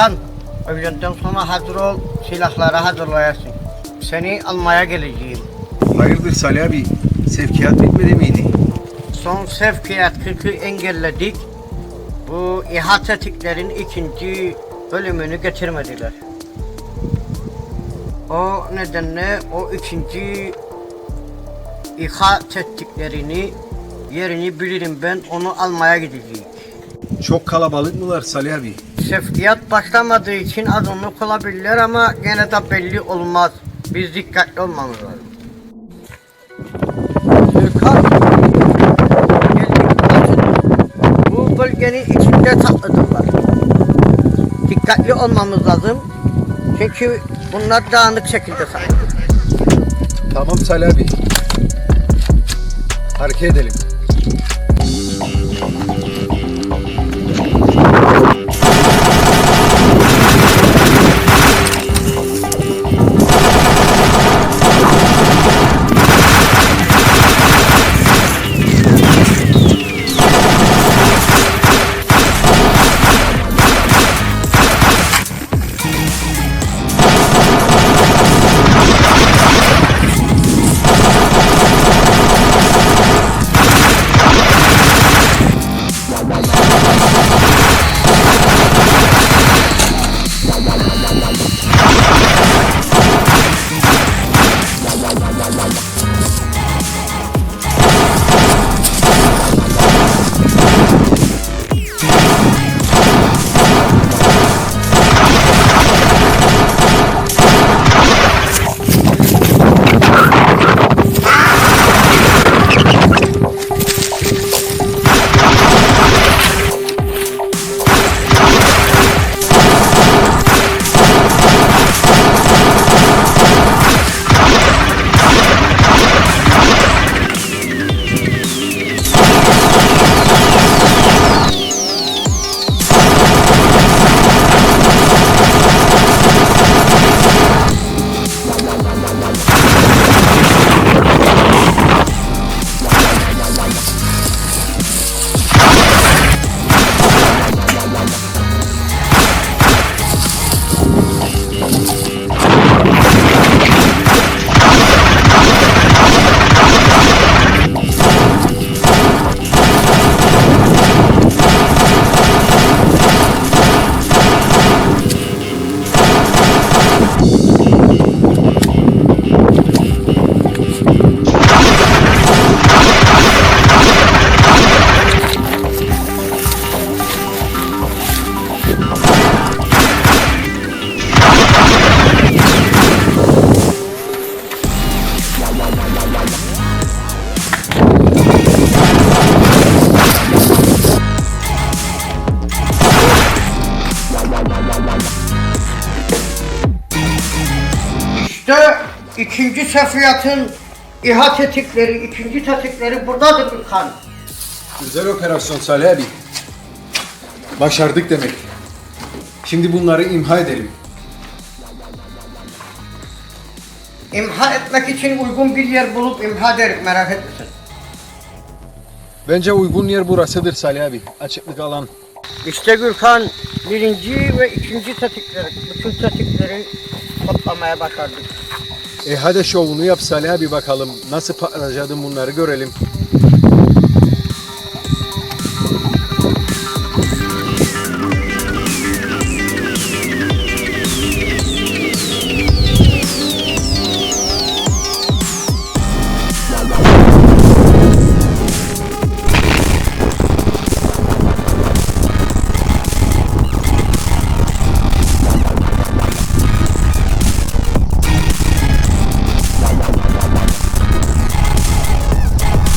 Gürkan, öğlenden sonra hazır ol, silahları hazırlayasın. Seni almaya geleceğim. Hayırdır Salih abi? Sevkiyat bitmedi miydi? Son sevkiyat 40'ı engelledik. Bu İHA tetiklerin ikinci bölümünü getirmediler. O nedenle o ikinci İHA tetiklerini yerini bilirim ben onu almaya gideceğim. Çok kalabalık mılar Salih abi? Sevkiyat başlamadığı için azınlık olabilirler ama gene de belli olmaz. Biz dikkatli olmamız lazım. Bakın. Bu bölgenin içinde tatlıdırlar. Dikkatli olmamız lazım. Çünkü bunlar dağınık şekilde saklı. Tamam Salih abi. Hareket edelim. İşte ikinci sefiyatın İHA tetikleri, ikinci tetikleri buradadır Gürkan. Güzel operasyon Salih abi. Başardık demek. Şimdi bunları imha edelim. İmha etmek için uygun bir yer bulup imha ederim merak etmesin. Bence uygun yer burasıdır Salih abi. Açıklık alan. İşte Gürkan birinci ve ikinci tetikleri, bütün tetikleri toplamaya başardık. E hadi şovunu yap Salih abi bakalım. Nasıl harcadın bunları görelim.